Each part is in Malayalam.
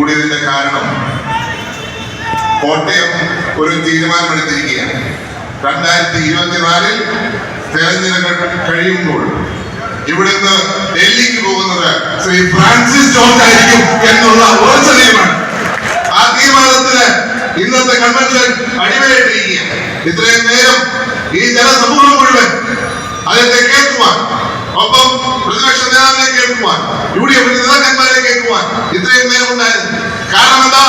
കൂടിയതിന്റെ കാരണം കോട്ടയം ഒരു തീരുമാനമെടുത്തിരിക്കുകയാണ്. രണ്ടായിരത്തി ഇരുപത്തിനാലിൽ തെരഞ്ഞെടുപ്പ് കഴിയുമ്പോൾ ഇവിടുന്ന് ഡൽഹിക്ക് പോകുന്നത് ശ്രീ ഫ്രാൻസിസ് ജോർജ് ആയിരിക്കും എന്നുള്ള ഉറച്ച തീരുമാനം ആ തീരുമാനത്തിന് ഇന്നത്തെ കൺവെൻഷൻ അടിവരയിട്ടിരിക്കുകയാണ്. ഇത്രയും നേരം ഈ ജനസമൂഹം മുഴുവൻ അതിനെ കേൾക്കുവാൻ ഒപ്പം പ്രതിപക്ഷ നേതാവിനെ കേൾക്കുവാൻ യു ഡി എഫ് നേതാക്കന്മാരെ കേൾക്കുവാൻ എന്താ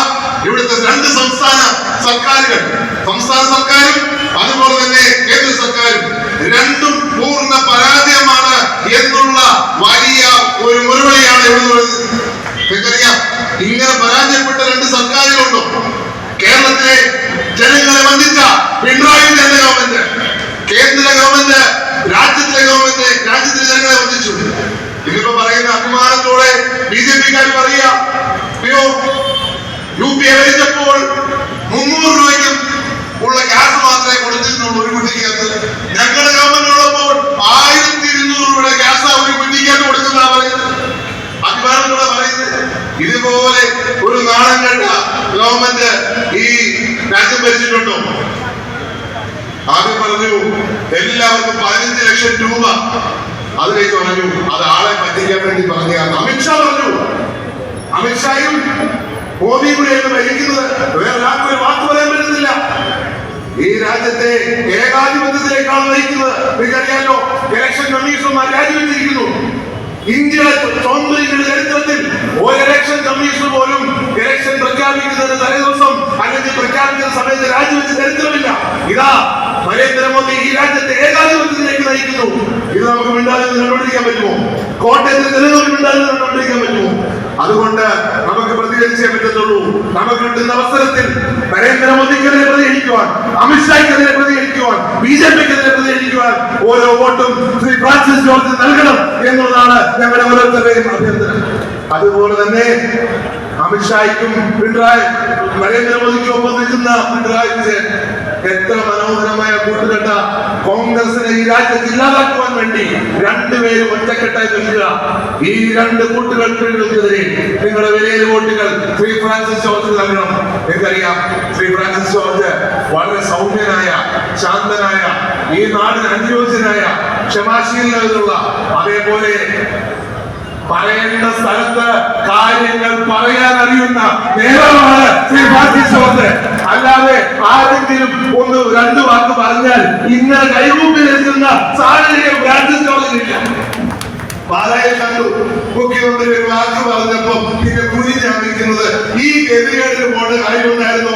ഇവിടുത്തെ രണ്ട് സംസ്ഥാന സർക്കാരുകൾ. സംസ്ഥാന സർക്കാരും അതുപോലെ തന്നെ കേന്ദ്ര സർക്കാരും. രണ്ടും പൂർണ പരാജയമാണ് എന്നുള്ള വലിയ ഒരു മുറവിളിയാണ് ഇവിടെ ഇങ്ങനെ പരാജയപ്പെട്ട രണ്ട് സർക്കാരുകളുണ്ടോ? കേരളത്തിലെ ജനങ്ങളെ വഞ്ചിച്ച പിണറായി വിജയന്റെ ഗവൺമെന്റ് കേന്ദ്ര ഗവൺമെന്റ് രാജ്യത്തിലെ ഗവൺമെന്റ് രാജ്യത്തിലെ ജനങ്ങളെ വഞ്ചിച്ചു. ഇതിപ്പോ പറയുന്ന അഭിമാനത്തോടെ ബി ജെ പിക്കാർ പറയുക അയ്യോ യു പി എ ഭരിച്ചപ്പോൾ മുന്നൂറ് രൂപയ്ക്കും ഉള്ള ഗ്യാസ് മാത്രമേ കൊടുത്തിരുന്നുള്ളൂ ഒരു കുട്ടിക്കകത്ത്. ഞങ്ങളുടെ ഗവൺമെന്റിനോടൊപ്പം ആയിരത്തി ഇരുന്നൂറ് രൂപയുടെ ഗ്യാസ് ഒരു കുട്ടിക്കകത്ത് കൊടുക്കുന്ന പറയുന്നത്. പറയുന്നത്. ഇതുപോലെ ഒരു നാണം കണ്ട ഗവൺമെന്റ് ഈ രാജ്യം ഭരിച്ചിട്ടുണ്ടോ? ആദ്യം പറഞ്ഞു എല്ലാവർക്കും പതിനഞ്ച് ലക്ഷം രൂപ. അതിലേക്ക് പറഞ്ഞു അത് ആളെ പറ്റിക്കാൻ വേണ്ടി പറഞ്ഞു അമിത്ഷാ പറഞ്ഞു. അമിത്ഷായും മോദിയും കൂടെയാണ് ഭരിക്കുന്നത് വേറെ ആർക്കും വാക്ക് പറയാൻ പറ്റുന്നില്ല. ഈ രാജ്യത്തെ ഏകാധിപത്യത്തിലേക്കാണ് നയിക്കുന്നത്. നിങ്ങൾക്കറിയാലോ ഇലക്ഷൻ കമ്മീഷണർമാർ രാജിവെച്ചിരിക്കുന്നു. ഇന്ത്യയുടെ സ്വന്തം ഇന്ത്യയുടെ ചരിത്രത്തിൽ ഒരു ഇലക്ഷൻ കമ്മീഷൻ പോലും ഇലക്ഷൻ പ്രഖ്യാപിക്കുന്നതിന് തലേദിവസം അല്ലെങ്കിൽ പ്രഖ്യാപിക്കുന്ന സമയത്ത് രാജിവെച്ച ചരിത്രമില്ല. ഇതാ നരേന്ദ്രമോദി ഈ രാജ്യത്തെ ഏകാധിപത്യത്തിലേക്ക് നയിക്കുന്നു. ഇത് നമുക്ക് മിണ്ടാതെ കണ്ടുപിടിക്കാൻ പറ്റുമോ? കോട്ടയത്തിൽ നിലനിൽപ്പ് മിണ്ടാതെ കണ്ടുപിടിക്കാൻ പറ്റുമോ? അതുകൊണ്ട് നമുക്ക് പ്രതികരിച്ചേ പറ്റത്തുള്ളൂ. നമുക്ക് കിട്ടുന്ന അവസരത്തിൽ നരേന്ദ്രമോദിക്കെതിരെ പ്രതികരിക്കുവാൻ അമിത്ഷായ്ക്കെതിരെ പ്രതികരിക്കുവാൻ ബി ജെ പിക്കെതിരെ പ്രതികരിക്കുവാൻ ഓരോ വോട്ടും ശ്രീ ഫ്രാൻസിസ് ജോർജ് നൽകണം എന്നുള്ളതാണ് ഞങ്ങളുടെ ഓരോരുത്തരുടെയും അഭ്യർത്ഥന. അതുപോലെ തന്നെ അമിത്ഷായ്ക്കും പിണറായി നരേന്ദ്രമോദിക്കും ഒപ്പം നിൽക്കുന്ന പിണറായി വിജയൻ എത്ര മനോഹരമായ കൂട്ടുകെട്ട കോൺഗ്രസിനെ ഈ രാജ്യത്ത് ഇല്ലാതാക്കുവാൻ വേണ്ടി രണ്ടുപേരും ഒറ്റക്കെട്ടായി നിൽക്കുക. ഈ രണ്ട് കൂട്ടുകെട്ടുകൾക്കെതിരെ നിങ്ങളുടെ വിലയിലെ വോട്ടുകൾ ശ്രീ ഫ്രാൻസിസ് ജോർജ് നൽകണം. എനിക്കറിയാം ശ്രീ ഫ്രാൻസിസ് ജോർജ് വളരെ സൗമ്യനായ ശാന്തനായ ഈ നാടിന് അനുയോജ്യനായ ക്ഷമാശീലുള്ള അതേപോലെ പറയേണ്ട സ്ഥലത്ത് കാര്യങ്ങൾ പറയാൻ അറിയുന്ന നേതാവാണ് ശ്രീ ഫ്രാൻസിസ് ജോർജ്. ഇന്നലെ കൈകൂപ്പി നിൽക്കുന്ന സാഹചര്യം ബ്രാഞ്ചസ് കോളേജിലില്ല കണ്ടു മുഖ്യമന്ത്രി ഒരു വാക്ക് പറഞ്ഞപ്പോ പിന്നെ കുനിഞ്ഞാ നിൽക്കുന്നത് ഈ ഗതികേടിന് പോണ കാര്യമുണ്ടായിരുന്നു.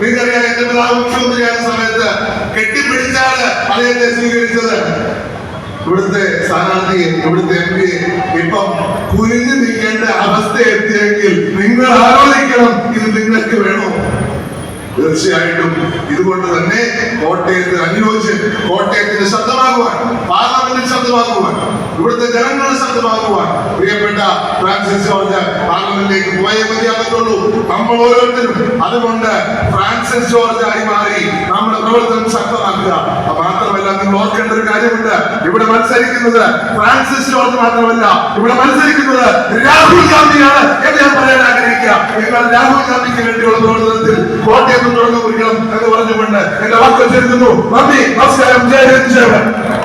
നിങ്ങൾക്കറിയാം എന്റെ പിതാവ് മുഖ്യമന്ത്രിയായ സമയത്ത് കെട്ടിപ്പിടിച്ചാണ് അദ്ദേഹത്തെ സ്വീകരിച്ചത്. ഇവിടുത്തെ സ്ഥാനാർത്ഥിയെ ഇവിടുത്തെ എം ഇപ്പം കുരിഞ്ഞു നിൽക്കേണ്ട അവസ്ഥ എത്തിയെങ്കിൽ നിങ്ങൾ ആലോചിക്കണം ഇത് നിങ്ങൾക്ക് വേണോ? തീർച്ചയായിട്ടും ഇതുകൊണ്ട് തന്നെ കോട്ടയത്തിന് അനുയോജ്യം കോട്ടയത്തിന് ശബ്ദമാകുവാൻ പാർലമെന്റിൽ ശബ്ദമാകുവാൻ ഇവിടുത്തെ ജനങ്ങളുടെ ശബ്ദമാകുവാൻ പ്രിയപ്പെട്ട ഫ്രാൻസിസ് ജോർജ് പാർലമെന്റിലേക്ക് പോയേ മതിയാകത്തുള്ളൂ നമ്മൾ ഓരോരുത്തരും. അതുകൊണ്ട് ഫ്രാൻസിസ് ജോർജ് ആയി മാറി നമ്മുടെ പ്രവർത്തനം ശക്തമാക്കുക. മാത്രമല്ല നിങ്ങൾ ഓർക്കേണ്ട ഒരു കാര്യമുണ്ട്. ഇവിടെ മത്സരിക്കുന്നത് ഫ്രാൻസിസ് ജോർജ് മാത്രമല്ല. ഇവിടെ മത്സരിക്കുന്നത് രാഹുൽ ഗാന്ധിയാണ് എന്ന് ഞാൻ പറയാൻ ആഗ്രഹിക്കുക. നിങ്ങൾ രാഹുൽ ഗാന്ധിക്ക് വേണ്ടിയുള്ള പ്രവർത്തനത്തിൽ കോട്ടയത്ത് തുടർന്ന് കുറിക്കണം എന്ന് പറഞ്ഞുകൊണ്ട് എന്റെ വാക്കുകൾ ചേർക്കുന്നു നന്ദി നമസ്കാരം. ജയ ഹിന്ദ് ജയ ഭാരത്.